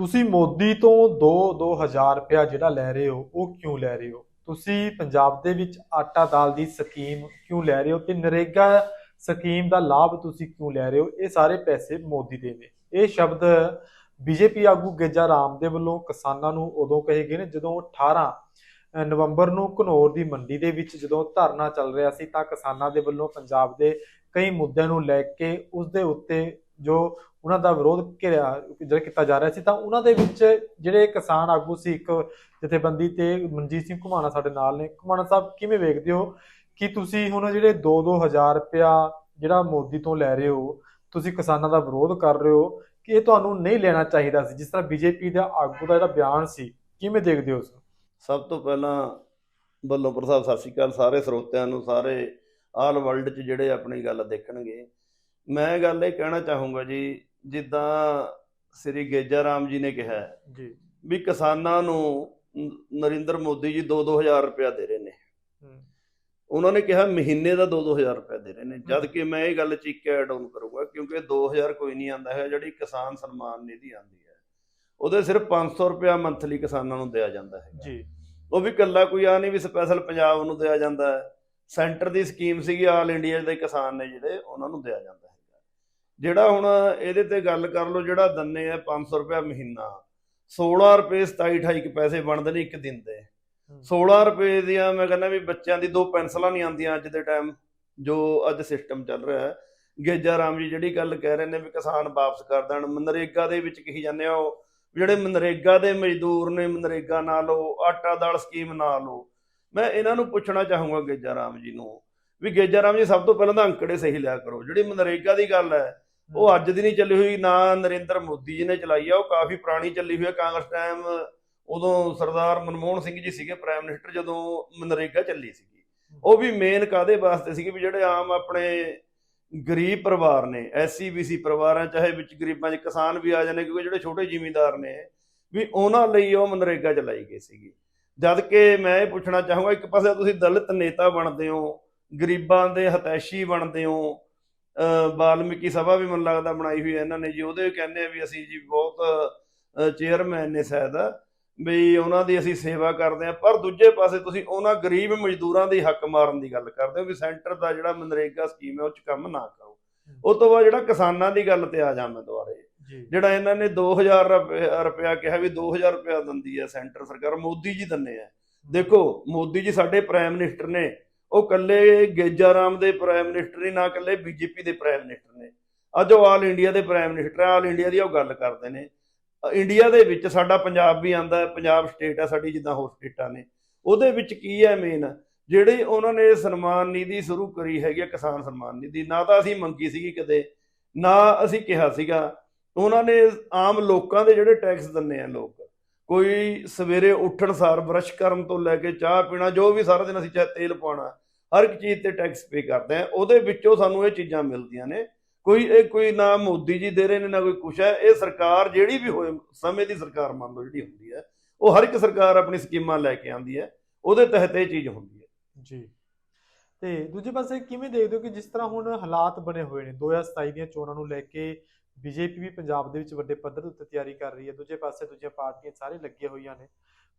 ਤੁਸੀਂ ਮੋਦੀ ਤੋਂ 2 2000 ਰੁਪਇਆ ਜਿਹੜਾ ਲੈ ਰਹੇ ਹੋ, ਉਹ ਕਿਉਂ ਲੈ ਰਹੇ ਹੋ? ਤੁਸੀਂ ਪੰਜਾਬ ਦੇ ਵਿੱਚ ਆਟਾ ਦਾਲ ਦੀ ਸਕੀਮ ਕਿਉਂ ਲੈ ਰਹੇ ਹੋ ਤੇ ਨਰੇਗਾ ਸਕੀਮ ਦਾ ਲਾਭ ਤੁਸੀਂ ਕਿਉਂ ਲੈ ਰਹੇ ਹੋ? ਇਹ ਸਾਰੇ ਪੈਸੇ ਮੋਦੀ ਦੇ ਨੇ। ਇਹ ਸ਼ਬਦ ਬੀਜੇਪੀ ਆਗੂ ਗੇਜਾ ਰਾਮ ਦੇ ਵੱਲੋਂ ਕਿਸਾਨਾਂ ਨੂੰ ਉਦੋਂ ਕਹੇ ਗਏ ਨੇ ਜਦੋਂ 18 ਨਵੰਬਰ ਨੂੰ ਘਨੌਰ ਦੀ ਮੰਡੀ ਦੇ ਵਿੱਚ ਜਦੋਂ ਧਰਨਾ ਚੱਲ ਰਿਹਾ ਸੀ ਤਾਂ ਕਿਸਾਨਾਂ ਦੇ ਵੱਲੋਂ ਪੰਜਾਬ ਦੇ ਕਈ ਮੁੱਦਿਆਂ ਨੂੰ ਲੈ ਕੇ ਉਸ ਦੇ ਉੱਤੇ ਜੋ ਉਹਨਾਂ ਦਾ ਵਿਰੋਧ ਘਿਰਿਆ, ਜਿਹੜਾ ਕੀਤਾ ਜਾ ਰਿਹਾ ਸੀ, ਤਾਂ ਉਹਨਾਂ ਦੇ ਵਿੱਚ ਜਿਹੜੇ ਕਿਸਾਨ ਆਗੂ ਸੀ, ਇੱਕ ਜਥੇਬੰਦੀ ਤੇ ਮਨਜੀਤ ਸਿੰਘ ਘੁਮਾਣਾ ਸਾਡੇ ਨਾਲ ਨੇ। ਘੁਮਾਣਾ ਸਾਹਿਬ, ਕਿਵੇਂ ਵੇਖਦੇ ਹੋ ਕਿ ਤੁਸੀਂ ਹੁਣ ਜਿਹੜੇ 2-2000 ਰੁਪਇਆ ਜਿਹੜਾ ਮੋਦੀ ਤੋਂ ਲੈ ਰਹੇ ਹੋ, ਤੁਸੀਂ ਕਿਸਾਨਾਂ ਦਾ ਵਿਰੋਧ ਕਰ ਰਹੇ ਹੋ ਕਿ ਇਹ ਤੁਹਾਨੂੰ ਨਹੀਂ ਲੈਣਾ ਚਾਹੀਦਾ ਸੀ? ਜਿਸ ਤਰ੍ਹਾਂ ਬੀਜੇਪੀ ਦਾ ਆਗੂ ਦਾ ਜਿਹੜਾ ਬਿਆਨ ਸੀ, ਕਿਵੇਂ ਦੇਖਦੇ ਹੋ ਸਭ ਤੋਂ ਪਹਿਲਾਂ ਬੱਲੋਂ ਪ੍ਰਸਾਦ, ਸਤਿ ਸ਼੍ਰੀ ਅਕਾਲ, ਸਾਰੇ ਸਰੋਤਿਆਂ ਨੂੰ ਸਾਰੇ ਆਲ ਵਰਲਡ 'ਚ ਜਿਹੜੇ ਆਪਣੀ ਗੱਲ ਦੇਖਣਗੇ ਮੈਂ ਗੱਲ ਇਹ ਕਹਿਣਾ ਚਾਹੂੰਗਾ ਜੀ ਜਿੱਦਾਂ ਸ੍ਰੀ ਗੇਜਾ ਰਾਮ ਜੀ ਨੇ ਕਿਹਾ ਜੀ। ਵੀ ਕਿਸਾਨਾਂ ਨੂੰ ਨਰਿੰਦਰ ਮੋਦੀ ਜੀ 2-2000 ਰੁਪਇਆ ਦੇ ਰਹੇ ਨੇ। ਉਹਨਾਂ ਨੇ ਕਿਹਾ ਮਹੀਨੇ ਦਾ 2-2000 ਰੁਪਇਆ ਦੇ ਰਹੇ ਨੇ। ਜਦ ਕਿ ਮੈਂ ਇਹ ਗੱਲ ਚ ਇੱਕ ਐਡ ਆਨ ਕਰੂੰਗਾ ਕਿਉਂਕਿ 2000 ਕੋਈ ਨਹੀਂ ਆਂਦਾ ਹੈ ਜਿਹੜੀ ਕਿਸਾਨ ਸਨਮਾਨ ਨਿਧੀ ਆਂਦੀ ਹੈ। ਉਹਦੇ ਸਿਰਫ 500 ਰੁਪਇਆ ਮੰਥਲੀ ਕਿਸਾਨਾਂ ਨੂੰ ਦਿਆ ਜਾਂਦਾ ਹੈ ਜੀ। ਉਹ ਵੀ ਕੱਲਾ ਕੋਈ ਆ ਨਹੀਂ ਵੀ ਸਪੈਸ਼ਲ ਪੰਜਾਬ ਨੂੰ ਦਿਆ ਜਾਂਦਾ ਹੈ। ਸੈਂਟਰ ਦੀ ਸਕੀਮ ਸੀਗੀ ਆਲ ਇੰਡੀਆ ਦੇ ਕਿਸਾਨ ਨੇ ਜਿਹੜੇ ਉਹਨਾਂ ਨੂੰ ਦਿਆ ਜਾਂਦਾ ਜਿਹੜਾ ਹੁਣ ਇਹਦੇ ਤੇ ਗੱਲ ਕਰ ਲਓ ਜਿਹੜਾ ਦੰਨੇ ਆ 500 ਰੁਪਇਆ ਮਹੀਨਾ 16 ਰੁਪਏ 27 28 ਕੁ ਪੈਸੇ ਬਣਦੇ ਨੇ ਇੱਕ ਦਿਨ ਦੇ। 16 ਰੁਪਏ ਦੀਆਂ ਮੈਂ ਕਹਿੰਦਾ ਵੀ ਬੱਚਿਆਂ ਦੀ ਦੋ ਪੈਨਸਲਾਂ ਨਹੀਂ ਆਉਂਦੀਆਂ ਅੱਜ ਦੇ ਟਾਈਮ ਜੋ ਅੱਜ ਸਿਸਟਮ ਚੱਲ ਰਿਹਾ ਹੈ। ਗੇਜਾ ਰਾਮ ਜੀ ਜਿਹੜੀ ਗੱਲ ਕਹਿ ਰਹੇ ਨੇ ਵੀ ਕਿਸਾਨ ਵਾਪਸ ਕਰ ਦੇਣ ਮਨਰੇਗਾ ਦੇ ਵਿੱਚ ਕਹੀ ਜਾਂਦੇ ਆ ਉਹ ਜਿਹੜੇ ਮਨਰੇਗਾ ਦੇ ਮਜ਼ਦੂਰ ਨੇ ਮਨਰੇਗਾ ਨਾ ਲਓ ਆਟਾ ਦਾਲ ਸਕੀਮ ਨਾ ਲਓ ਮੈਂ ਇਹਨਾਂ ਨੂੰ ਪੁੱਛਣਾ ਚਾਹੂੰਗਾ ਗੇਜਾ ਰਾਮ ਜੀ ਨੂੰ ਵੀ ਗੇਜਾ ਰਾਮ ਜੀ ਸਭ ਤੋਂ ਪਹਿਲਾਂ ਤਾਂ ਅੰਕੜੇ ਸਹੀ ਲਿਆ ਕਰੋ। ਜਿਹੜੀ ਮਨਰੇਗਾ ਦੀ ਗੱਲ ਹੈ ਉਹ ਅੱਜ ਦੀ ਨਹੀਂ ਚੱਲੀ ਹੋਈ, ਨਾ ਨਰਿੰਦਰ ਮੋਦੀ ਜੀ ਨੇ ਚਲਾਈ ਆ, ਉਹ ਕਾਫੀ ਪੁਰਾਣੀ ਚੱਲੀ ਹੋਈ ਹੈ ਕਾਂਗਰਸ ਟਾਈਮ ਉਦੋਂ ਸਰਦਾਰ ਮਨਮੋਹਨ ਸਿੰਘ ਜੀ ਸੀਗੇ ਪ੍ਰਾਈਮ ਮਿਨਿਸਟਰ ਜਦੋਂ ਮਨਰੇਗਾ ਚੱਲੀ ਸੀਗੀ। ਉਹ ਵੀ ਮੇਨ ਕਾਦੇ ਵਾਸਤੇ ਸੀਗੇ ਵੀ ਜਿਹੜੇ ਆਮ ਆਪਣੇ ਗਰੀਬ ਪਰਿਵਾਰ ਨੇ ਐਸਸੀ ਬੀਸੀ ਪਰਿਵਾਰਾਂ ਚਾਹੇ ਵਿੱਚ ਗਰੀਬਾਂ 'ਚ ਕਿਸਾਨ ਵੀ ਆ ਜਾਂਦੇ ਕਿਉਂਕਿ ਜਿਹੜੇ ਛੋਟੇ ਜ਼ਿਮੀਂਦਾਰ ਨੇ, ਵੀ ਉਹਨਾਂ ਲਈ ਉਹ ਮਨਰੇਗਾ ਚਲਾਈ ਗਈ ਸੀਗੀ। ਜਦ ਕਿ ਮੈਂ ਇਹ ਪੁੱਛਣਾ ਚਾਹੂੰਗਾ, ਇੱਕ ਪਾਸੇ ਤੁਸੀਂ ਦਲਿਤ ਨੇਤਾ ਬਣਦੇ ਹੋ, ਗਰੀਬਾਂ ਦੇ ਹਤੈਸ਼ੀ ਬਣਦੇ ਹੋ ਅਹ ਵਾਲਮੀਕੀ ਸਭਾ ਵੀ ਮੈਨੂੰ ਲੱਗਦਾ ਬਣਾਈ ਹੋਈ ਹੈ ਇਹਨਾਂ ਨੇ ਜੀ। ਉਹਦੇ ਕਹਿੰਦੇ ਆ ਵੀ ਅਸੀਂ ਜੀ ਬਹੁਤ ਚੇਅਰਮੈਨ ਨੇ ਸ਼ਾਇਦ ਵੀ ਉਹਨਾਂ ਦੀ ਅਸੀਂ ਸੇਵਾ ਕਰਦੇ ਆ ਪਰ ਦੂਜੇ ਪਾਸੇ ਤੁਸੀਂ ਉਹਨਾਂ ਗਰੀਬ ਮਜ਼ਦੂਰਾਂ ਦੀ ਹੱਕ ਮਾਰਨ ਦੀ ਗੱਲ ਕਰਦੇ ਹੋ ਵੀ ਸੈਂਟਰ ਦਾ ਜਿਹੜਾ ਮਨਰੇਗਾ ਸਕੀਮ ਹੈ ਉਹ ਚ ਕੰਮ ਨਾ ਕਰੋ। ਉਸ ਤੋਂ ਬਾਅਦ ਜਿਹੜਾ ਕਿਸਾਨਾਂ ਦੀ ਗੱਲ ਤੇ ਆ ਜਾ ਮੈਂ ਦੁਬਾਰੇ। ਜਿਹੜਾ ਇਹਨਾਂ ਨੇ 2000 ਰੁਪਏ- ਰੁਪਇਆ ਕਿਹਾ ਵੀ 2000 ਰੁਪਇਆ ਦਿੰਦੀ ਹੈ ਸੈਂਟਰ ਸਰਕਾਰ ਮੋਦੀ ਜੀ ਦਿੰਦੇ ਆ। ਦੇਖੋ ਮੋਦੀ ਜੀ ਸਾਡੇ ਪ੍ਰਾਈਮ ਮਿਨਿਸਟਰ ਨੇ ਉਹ ਕੱਲੇ ਗੇਜਾ ਰਾਮ ਦੇ ਪ੍ਰਾਈਮ ਮਿਨਿਸਟਰ ਨਹੀਂ ਨਾ ਕੱਲੇ ਬੀਜੇਪੀ ਦੇ ਪ੍ਰਾਈਮ ਮਿਨਿਸਟਰ ਨੇ। ਅੱਜ ਉਹ ਆਲ ਇੰਡੀਆ ਦੇ ਪ੍ਰਾਈਮ ਮਿਨਿਸਟਰ ਆਲ ਇੰਡੀਆ ਦੀ ਉਹ ਗੱਲ ਕਰਦੇ ਨੇ। ਇੰਡੀਆ ਦੇ ਵਿੱਚ ਸਾਡਾ ਪੰਜਾਬ ਵੀ ਆਂਦਾ ਪੰਜਾਬ ਸਟੇਟ ਆ ਸਾਡੀ ਜਿੱਦਾਂ ਹੋਰ ਸਟੇਟਾਂ ਨੇ। ਉਹਦੇ ਵਿੱਚ ਕੀ ਹੈ ਮੇਨ ਜਿਹੜੀ ਉਹਨਾਂ ਨੇ ਸਨਮਾਨ ਨਿਧੀ ਸ਼ੁਰੂ ਕਰੀ ਹੈਗੀ ਆ, ਕਿਸਾਨ ਸਨਮਾਨ ਨਿਧੀ ਨਾ ਤਾਂ ਅਸੀਂ ਮੰਗੀ ਸੀਗੀ ਕਦੇ ਨਾ ਅਸੀਂ ਕਿਹਾ ਸੀਗਾ। ਉਹਨਾਂ ਨੇ ਆਮ ਲੋਕਾਂ ਦੇ ਜਿਹੜੇ ਟੈਕਸ ਦਿੰਨੇ ਆ ਲੋਕ ਕੋਈ ਸਵੇਰੇ ਉੱਠਣ ਸਾਰ ਬਰਸ਼ ਕਰਨ ਤੋਂ ਲੈ ਕੇ ਚਾਹ ਪੀਣਾ, ਜੋ ਵੀ ਸਾਰਾ ਦਿਨ ਅਸੀਂ ਚਾਹੇ ਤੇਲ ਪਾਉਣਾ, ਹਰ ਇੱਕ ਚੀਜ਼ ਤੇ ਟੈਕਸ ਪੇ ਕਰਦੇ ਆ ਉਹਦੇ ਵਿੱਚੋਂ ਸਾਨੂੰ ਇਹ ਚੀਜ਼ਾਂ ਮਿਲਦੀਆਂ ਨੇ। ਕੋਈ, ਇਹ ਕੋਈ ਨਾ ਮੋਦੀ ਜੀ ਦੇ ਰਹੇ ਨੇ, ਨਾ ਕੋਈ ਕੁਛ ਹੈ। ਇਹ ਸਰਕਾਰ ਜਿਹੜੀ ਵੀ ਹੋਏ, ਸਮੇਂ ਦੀ ਸਰਕਾਰ ਮੰਨ ਲਓ ਜਿਹੜੀ ਹੁੰਦੀ ਹੈ, ਉਹ ਹਰ ਇੱਕ ਸਰਕਾਰ ਆਪਣੀ ਸਕੀਮਾਂ ਲੈ ਕੇ ਆਉਂਦੀ ਹੈ। ਉਹਦੇ ਤਹਿਤ ਇਹ ਚੀਜ਼ ਹੁੰਦੀ ਹੈ। ਜੀ। ਤੇ ਦੂਜੇ ਪਾਸੇ ਕਿਵੇਂ ਦੇਖਦੇ ਹੋ ਕਿ ਜਿਸ ਤਰ੍ਹਾਂ ਹੁਣ ਹਾਲਾਤ ਬਣੇ ਹੋਏ ਨੇ 2027 ਦੀਆਂ ਚੋਣਾਂ ਨੂੰ ਲੈ ਕੇ ਬੀਜੇਪੀ ਵੀ ਪੰਜਾਬ ਦੇ ਵਿੱਚ ਵੱਡੇ ਪੱਧਰ ਉੱਤੇ ਤਿਆਰੀ ਕਰ ਰਹੀ ਹੈ, ਦੂਜੇ ਪਾਸੇ ਦੂਜੀਆਂ ਪਾਰਟੀਆਂ ਸਾਰੇ ਲੱਗੀਆਂ ਹੋਈਆਂ ਨੇ।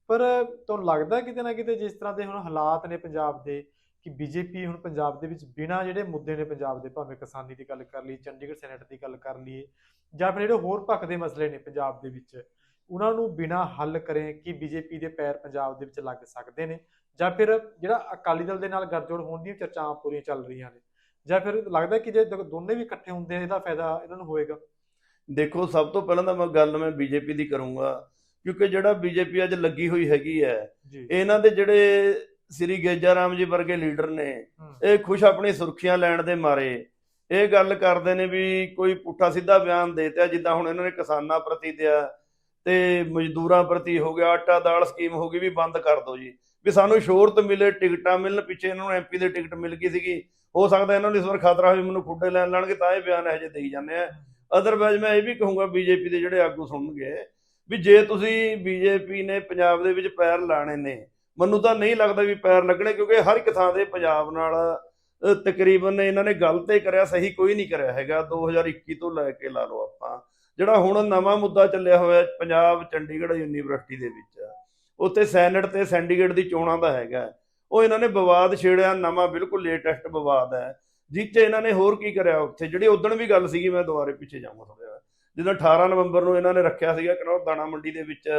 ਪਰ ਤੁਹਾਨੂੰ ਲੱਗਦਾ ਕਿਤੇ ਨਾ ਕਿਤੇ ਜਿਸ ਤਰ੍ਹਾਂ ਦੇ ਹੁਣ ਹਾਲਾਤ ਨੇ ਪੰਜਾਬ ਦੇ, ਕਿ ਬੀਜੇਪੀ ਹੁਣ ਪੰਜਾਬ ਦੇ ਵਿੱਚ ਬਿਨਾਂ ਜਿਹੜੇ ਮੁੱਦੇ ਨੇ ਪੰਜਾਬ ਦੇ, ਭਾਵੇਂ ਕਿਸਾਨੀ ਦੀ ਗੱਲ ਕਰ ਲਈ ਚੰਡੀਗੜ੍ਹ ਸੈਨੇਟ ਦੀ ਗੱਲ ਕਰ ਲਈਏ, ਜਾਂ ਫਿਰ ਜਿਹੜੇ ਹੋਰ ਪੱਖ ਦੇ ਮਸਲੇ ਨੇ ਪੰਜਾਬ ਦੇ ਵਿੱਚ, ਉਹਨਾਂ ਨੂੰ ਬਿਨਾਂ ਹੱਲ ਕਰੇ ਕਿ ਬੀਜੇਪੀ ਦੇ ਪੈਰ ਪੰਜਾਬ ਦੇ ਵਿੱਚ ਲੱਗ ਸਕਦੇ ਨੇ, ਜਾਂ ਫਿਰ ਜਿਹੜਾ ਅਕਾਲੀ ਦਲ ਦੇ ਨਾਲ ਗੱਠਜੋੜ ਹੋਣ ਦੀਆਂ ਚਰਚਾਵਾਂ ਪੂਰੀਆਂ ਚੱਲ ਰਹੀਆਂ ਨੇ। ਜਾਂ ਫਿਰ ਲੱਗਦਾ ਕਿ ਜੇ ਦੋਨੇ ਵੀ ਇਕੱਠੇ ਹੁੰਦੇ ਆ, ਇਹਦਾ ਫਾਇਦਾ ਇਹਨਾਂ ਨੂੰ ਹੋਏਗਾ। ਦੇਖੋ ਸਭ ਤੋਂ ਪਹਿਲਾਂ ਤਾਂ ਮੈਂ ਗੱਲ ਮੈਂ ਬੀਜੇਪੀ ਦੀ ਕਰੂੰਗਾ ਕਿਉਂਕਿ ਜਿਹੜਾ ਬੀਜੇਪੀ ਅੱਜ ਲੱਗੀ ਹੋਈ ਹੈਗੀ ਹੈ ਜੀ। ਇਹਨਾਂ ਦੇ ਜਿਹੜੇ ਸ੍ਰੀ ਗੇਜਾ ਰਾਮ ਜੀ ਵਰਗੇ ਲੀਡਰ ਨੇ ਇਹ ਖੁਸ਼ ਆਪਣੀ ਸੁਰੱਖਿਆ ਲੈਣ ਦੇ ਮਾਰੇ। ਇਹ ਗੱਲ ਕਰਦੇ ਨੇ ਵੀ ਕੋਈ ਪੁੱਠਾ ਸਿੱਧਾ ਬਿਆਨ ਦੇਤਾ ਜਿੱਦਾਂ ਹੁਣ ਇਹਨਾਂ ਨੇ ਕਿਸਾਨਾਂ ਪ੍ਰਤੀ ਦਿਆ ਤੇ ਮਜ਼ਦੂਰਾਂ ਪ੍ਰਤੀ ਹੋ ਗਿਆ ਆਟਾ ਦਾਲ ਸਕੀਮ ਹੋ ਗਈ ਵੀ ਬੰਦ ਕਰ ਦਿਓ ਜੀ। ਵੀ ਸਾਨੂੰ ਸ਼ੋਹਰਤ ਮਿਲੇ ਟਿਕਟਾਂ ਮਿਲਣ ਪਿੱਛੇ ਇਹਨਾਂ ਨੂੰ ਐਮਪੀ ਦੇ ਟਿਕਟ ਮਿਲ ਗਈ ਸੀਗੀ। ਹੋ ਸਕਦਾ ਇਹਨਾਂ ਨੂੰ ਇਸ ਵਾਰ ਖਤਰਾ ਹੋਵੇ ਮੈਨੂੰ ਖੁੱਡੇ ਲੈਣ ਲੈਣਗੇ ਤਾਂ ਇਹ ਬਿਆਨ ਇਹੋ ਜਿਹੇ ਦੇਈ ਜਾਂਦੇ ਆ। ਅਦਰਵਾਇਜ਼ ਮੈਂ ਇਹ ਵੀ ਕਹੂੰਗਾ ਬੀਜੇਪੀ ਦੇ ਜਿਹੜੇ ਆਗੂ ਸੁਣਨਗੇ ਵੀ ਜੇ ਤੁਸੀਂ ਬੀਜੇਪੀ ਨੇ ਪੰਜਾਬ ਦੇ ਵਿੱਚ ਪੈਰ ਲਾਣੇ ਨੇ, ਮੈਨੂੰ ਤਾਂ ਨਹੀਂ ਲੱਗਦਾ ਵੀ ਪੈਰ ਲੱਗਣੇ ਕਿਉਂਕਿ ਹਰ ਇੱਕ ਥਾਂ ਦੇ ਪੰਜਾਬ ਨਾਲ ਤਕਰੀਬਨ ਇਹਨਾਂ ਨੇ ਗਲਤ ਤੇ ਕਰਿਆ, ਸਹੀ ਕੋਈ ਨਹੀਂ ਕਰਿਆ ਹੈਗਾ 2021 ਤੋਂ ਲੈ ਕੇ ਲਾ ਲਓ ਆਪਾਂ, ਜਿਹੜਾ ਹੁਣ ਨਵਾਂ ਮੁੱਦਾ ਚੱਲਿਆ ਹੋਇਆ ਪੰਜਾਬ ਚੰਡੀਗੜ੍ਹ ਯੂਨੀਵਰਸਿਟੀ ਦੇ ਵਿੱਚ, ਉੱਥੇ ਸੈਨੇਟ ਤੇ ਸੈਂਡੀਗੇਟ ਦੀ ਚੋਣਾਂ ਦਾ ਹੈਗਾ, ਉਹ ਇਹਨਾਂ ਨੇ ਵਿਵਾਦ ਛੇੜਿਆ, ਨਵਾਂ ਬਿਲਕੁਲ ਲੇਟੈਸਟ ਵਿਵਾਦ ਹੈ 'ਚ ਇਹਨਾਂ ਨੇ ਹੋਰ ਕੀ ਕਰਿਆ ਉੱਥੇ? ਜਿਹੜੀ ਉਦੋਂ ਵੀ ਗੱਲ ਸੀਗੀ ਮੈਂ ਦੁਬਾਰੇ ਪਿੱਛੇ ਜਾਵਾਂ ਜਿਹਾ ਜਦੋਂ 18 ਨਵੰਬਰ ਨੂੰ ਇਹਨਾਂ ਨੇ ਰੱਖਿਆ ਸੀਗਾ ਕਿ ਦਾਣਾ ਮੰਡੀ ਦੇ ਵਿੱਚ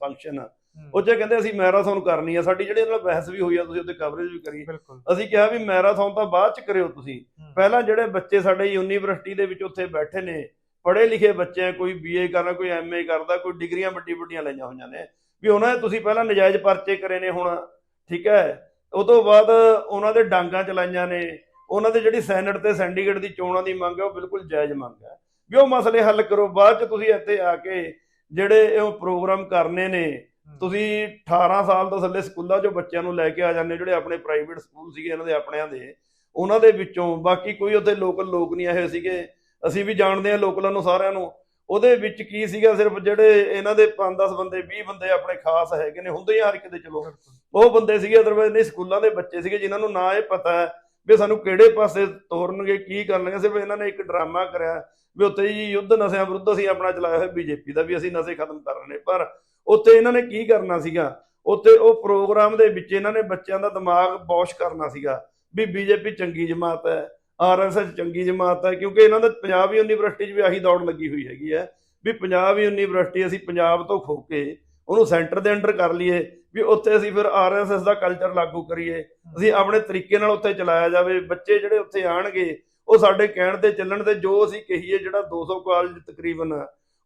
ਫੰਕਸ਼ਨ ਉਹ 'ਚ ਕਹਿੰਦੇ ਅਸੀਂ ਮੈਰਾਥਨ ਕਰਨੀ ਆ। ਸਾਡੀ ਜਿਹੜੀ ਨਾਲ ਬਹਿਸ ਵੀ ਹੋਈ ਆ ਤੁਸੀਂ ਉੱਤੇ ਕਵਰੇਜ ਵੀ ਕਰੀ। ਅਸੀਂ ਕਿਹਾ ਵੀ ਮੈਰਾਥਨ ਤਾਂ ਬਾਅਦ ਚ ਕਰਿਓ ਤੁਸੀਂ। ਪਹਿਲਾਂ ਜਿਹੜੇ ਬੱਚੇ ਸਾਡੇ ਯੂਨੀਵਰਸਿਟੀ ਦੇ ਵਿੱਚ ਉੱਥੇ ਬੈਠੇ ਨੇ ਪੜ੍ਹੇ ਲਿਖੇ ਬੱਚੇ ਆ ਕੋਈ ਬੀਏ ਕਰਦਾ ਕੋਈ ਐਮਏ ਕਰਦਾ ਕੋਈ ਡਿਗਰੀਆਂ ਵੱਡੀ ਵੱਡੀਆਂ ਲਈਆਂ ਹੋਈਆਂ ਨੇ। ਵੀ ਉਹਨਾਂ ਦੇ ਤੁਸੀਂ ਪਹਿਲਾਂ ਨਜਾਇਜ਼ ਪਰਚੇ ਕਰੇ ਨੇ ਹੁਣ ਠੀਕ ਹੈ? ਉਹ ਤੋਂ ਬਾਅਦ ਉਹਨਾਂ ਦੇ ਡਾਂਗਾਂ ਚਲਾਈਆਂ ਨੇ। ਉਹਨਾਂ ਦੇ ਜਿਹੜੀ ਸੈਨੇਟ ਤੇ ਸੈਂਡੀਗੇਟ ਦੀ ਚੋਣਾਂ ਦੀ ਮੰਗ ਹੈ ਉਹ ਬਿਲਕੁਲ ਜਾਇਜ਼ ਮੰਗ ਹੈ। ਵੀ ਉਹ ਮਸਲੇ ਹੱਲ ਕਰੋ ਬਾਅਦ ਚ ਤੁਸੀਂ ਇੱਥੇ ਆ ਕੇ ਜਿਹੜੇ ਉਹ ਪ੍ਰੋਗਰਾਮ ਕਰਨੇ ਨੇ ਤੁਸੀਂ 18 ਸਾਲ ਤੋਂ ਥੱਲੇ ਸਕੂਲਾਂ 'ਚੋਂ ਬੱਚਿਆਂ ਨੂੰ ਲੈ ਕੇ ਆ ਜਾਂਦੇ ਜਿਹੜੇ ਆਪਣੇ ਪ੍ਰਾਈਵੇਟ ਸਕੂਲ ਸੀਗੇ ਇਹਨਾਂ ਦੇ ਆਪਣਿਆਂ ਦੇ ਉਹਨਾਂ ਦੇ ਵਿੱਚੋਂ। ਬਾਕੀ ਕੋਈ ਉੱਥੇ ਲੋਕਲ ਲੋਕ ਨਹੀਂ ਆਏ ਸੀਗੇ। ਅਸੀਂ ਵੀ ਜਾਣਦੇ ਹਾਂ ਲੋਕਲਾਂ ਨੂੰ ਸਾਰਿਆਂ ਨੂੰ। ਉਹਦੇ ਵਿੱਚ ਕੀ ਸੀਗਾ ਸਿਰਫ ਜਿਹੜੇ ਇਹਨਾਂ ਦੇ 5-10 ਬੰਦੇ 20 ਬੰਦੇ ਆਪਣੇ ਖਾਸ ਹੈਗੇ ਨੇ ਹੁੰਦੇ ਹੀ ਆ ਹਰ ਦੇ ਚਲੋ। ਉਹ ਬੰਦੇ ਸੀਗੇ ਅਦਰਵਾਇਜ਼ ਨਹੀਂ ਸਕੂਲਾਂ ਦੇ ਬੱਚੇ ਸੀਗੇ ਜਿਨ੍ਹਾਂ ਨੂੰ ਨਾ ਇਹ ਪਤਾ ਹੈ ਵੀ ਸਾਨੂੰ ਕਿਹੜੇ ਪਾਸੇ ਤੋਰਨਗੇ, ਕੀ ਕਰਨਗੇ? ਸਿਰਫ ਇਹਨਾਂ ਨੇ ਇੱਕ ਡਰਾਮਾ ਕਰਿਆ ਵੀ ਉੱਥੇ ਜੀ ਯੁੱਧ ਨਸ਼ਿਆਂ ਵਿਰੁੱਧ ਅਸੀਂ ਆਪਣਾ ਚਲਾਇਆ ਹੋਇਆ ਬੀਜੇਪੀ ਦਾ ਵੀ ਅਸੀਂ ਨਸ਼ੇ ਖਤਮ ਕਰਨੇ ਪਰ ਉੱਥੇ ਇਹਨਾਂ ਨੇ ਕੀ ਕਰਨਾ ਸੀਗਾ? ਉੱਥੇ ਉਹ ਪ੍ਰੋਗਰਾਮ ਦੇ ਵਿੱਚ ਇਹਨਾਂ ਨੇ ਬੱਚਿਆਂ ਦਾ ਦਿਮਾਗ ਬੌਸ਼ ਕਰਨਾ ਸੀਗਾ ਵੀ ਬੀਜੇਪੀ ਚੰਗੀ ਜਮਾਤ ਹੈ ਆਰਐਸਐਸ ਚੰਗੀ ਜਮਾਤ ਹੈ, ਕਿਉਂਕਿ ਇਹਨਾਂ ਦਾ ਪੰਜਾਬ ਯੂਨੀਵਰਸਿਟੀ 'ਚ ਵੀ ਆਹੀ ਦੌੜ ਲੱਗੀ ਹੋਈ ਹੈਗੀ ਹੈ ਵੀ ਪੰਜਾਬ ਯੂਨੀਵਰਸਿਟੀ ਅਸੀਂ ਪੰਜਾਬ ਤੋਂ ਖੋ ਕੇ ਉਹਨੂੰ ਸੈਂਟਰ ਦੇ ਅੰਡਰ ਕਰ ਲਈਏ। ਵੀ ਉੱਥੇ ਅਸੀਂ ਫਿਰ ਆਰਐਸਐਸ ਦਾ ਕਲਚਰ ਲਾਗੂ ਕਰੀਏ। ਅਸੀਂ ਆਪਣੇ ਤਰੀਕੇ ਨਾਲ ਉੱਥੇ ਚਲਾਇਆ ਜਾਵੇ। ਬੱਚੇ ਜਿਹੜੇ ਉੱਥੇ ਆਣਗੇ ਉਹ ਸਾਡੇ ਕਹਿਣ ਤੇ ਚੱਲਣ ਤੇ ਜੋ ਅਸੀਂ ਕਹੀਏ ਜਿਹੜਾ 200 ਕਾਲਜ ਤਕਰੀਬਨ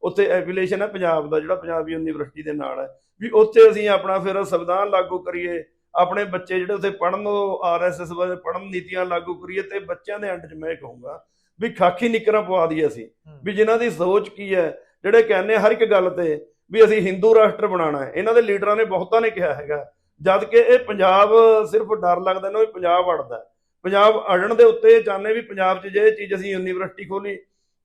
ਉੱਥੇ ਐਫੀਲੀਏਸ਼ਨ ਹੈ ਪੰਜਾਬ ਦਾ ਜਿਹੜਾ ਪੰਜਾਬ ਯੂਨੀਵਰਸਿਟੀ ਦੇ ਨਾਲ ਹੈ। ਵੀ ਉੱਥੇ ਅਸੀਂ ਆਪਣਾ ਫਿਰ ਸੰਵਿਧਾਨ ਲਾਗੂ ਕਰੀਏ। ਆਪਣੇ ਬੱਚੇ ਜਿਹੜੇ ਉੱਥੇ ਪੜਨ ਉਹ ਆਰਐਸਐਸ ਬਾਰੇ ਪੜਨ ਨੀਤੀਆਂ ਲਾਗੂ ਕਰੀਏ ਤੇ ਬੱਚਿਆਂ ਦੇ ਅੰਡ 'ਚ ਮੈਂ ਕਹੂੰਗਾ ਵੀ ਖਾਕੀ ਨਿਕਰਾਂ ਪਵਾ ਦਈਏ ਅਸੀਂ। ਵੀ ਜਿਨ੍ਹਾਂ ਦੀ ਸੋਚ ਕੀ ਹੈ ਜਿਹੜੇ ਕਹਿੰਦੇ ਹਰ ਇੱਕ ਗੱਲ ਤੇ ਵੀ ਅਸੀਂ ਹਿੰਦੂ ਰਾਸ਼ਟਰ ਬਣਾਉਣਾ ਹੈ। ਇਹਨਾਂ ਦੇ ਲੀਡਰਾਂ ਨੇ ਬਹੁਤਾਂ ਨੇ ਕਿਹਾ ਹੈਗਾ। ਜਦ ਕਿ ਇਹ ਪੰਜਾਬ ਸਿਰਫ ਡਰ ਲੱਗਦਾ ਨਾ ਵੀ ਪੰਜਾਬ ਅੜਦਾ ਪੰਜਾਬ ਅੜਨ ਦੇ ਉੱਤੇ ਇਹ ਚਾਹੁੰਦੇ ਵੀ ਪੰਜਾਬ 'ਚ ਜੇ ਇਹ ਚੀਜ਼ ਅਸੀਂ ਯੂਨੀਵਰਸਿਟੀ ਖੋਲੀ,